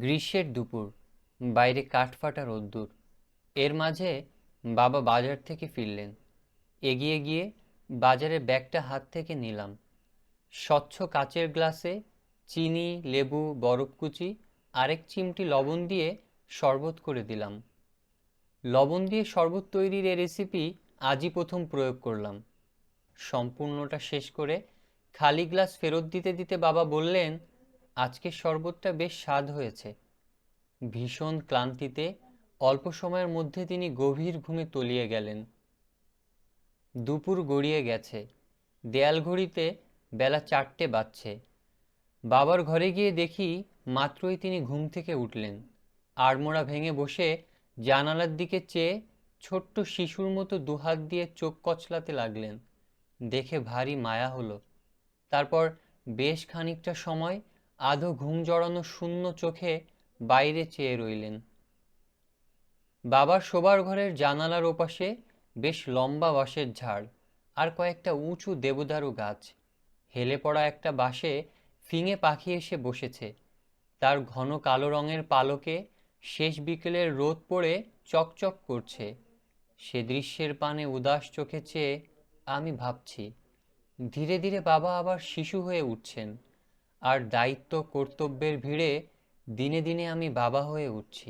গ্রীষ্মের দুপুর, বাইরে কাঠফাটা রোদ্দুর। এর মাঝে বাবা বাজার থেকে ফিরলেন। এগিয়ে গিয়ে বাজারে ব্যাগটা হাত থেকে নিলাম। স্বচ্ছ কাচের গ্লাসে চিনি, লেবু বরফকুচি আরেক চিমটি লবণ দিয়ে শরবত করে দিলাম। লবণ দিয়ে শরবত তৈরির এ রেসিপি আজই প্রথম প্রয়োগ করলাম। সম্পূর্ণটা শেষ করে খালি গ্লাস ফেরত দিতে দিতে বাবা বললেন আজকের শরবতটা বেশ স্বাদ হয়েছে। ভীষণ ক্লান্তিতে অল্প সময়ের মধ্যে তিনি গভীর ঘুমে তলিয়ে গেলেন। দুপুর গড়িয়ে গেছে। দেয়াল ঘড়িতে বেলা চারটে বাজছে। বাবার ঘরে গিয়ে দেখি মাত্রই তিনি ঘুম থেকে উঠলেন। আড়মোড়া ভেঙে বসে জানালার দিকে চেয়ে ছোট্ট শিশুর মতো দুহাত দিয়ে চোখ কচলাতে লাগলেন। দেখে ভারী মায়া হলো। তারপর বেশ খানিকটা সময় আধো ঘুম জড়ানো শূন্য চোখে বাইরে চেয়ে রইলেন। বাবার শোবার ঘরের জানালার ওপাশে বেশ লম্বা বাঁশের ঝাড় আর কয়েকটা উঁচু দেবদারু গাছ। হেলে পড়া একটা বাঁশে ফিঙে পাখি এসে বসেছে। তার ঘন কালো রঙের পালকে শেষ বিকেলের রোদ পড়ে চকচক করছে। সে দৃশ্যের পানে উদাস চোখে চেয়ে, আমি ভাবছি। ধীরে ধীরে বাবা আবার শিশু হয়ে উঠছেন। আর দায়িত্ব কর্তব্যের ভিড়ে দিনে দিনে আমি বাবা হয়ে উঠছি।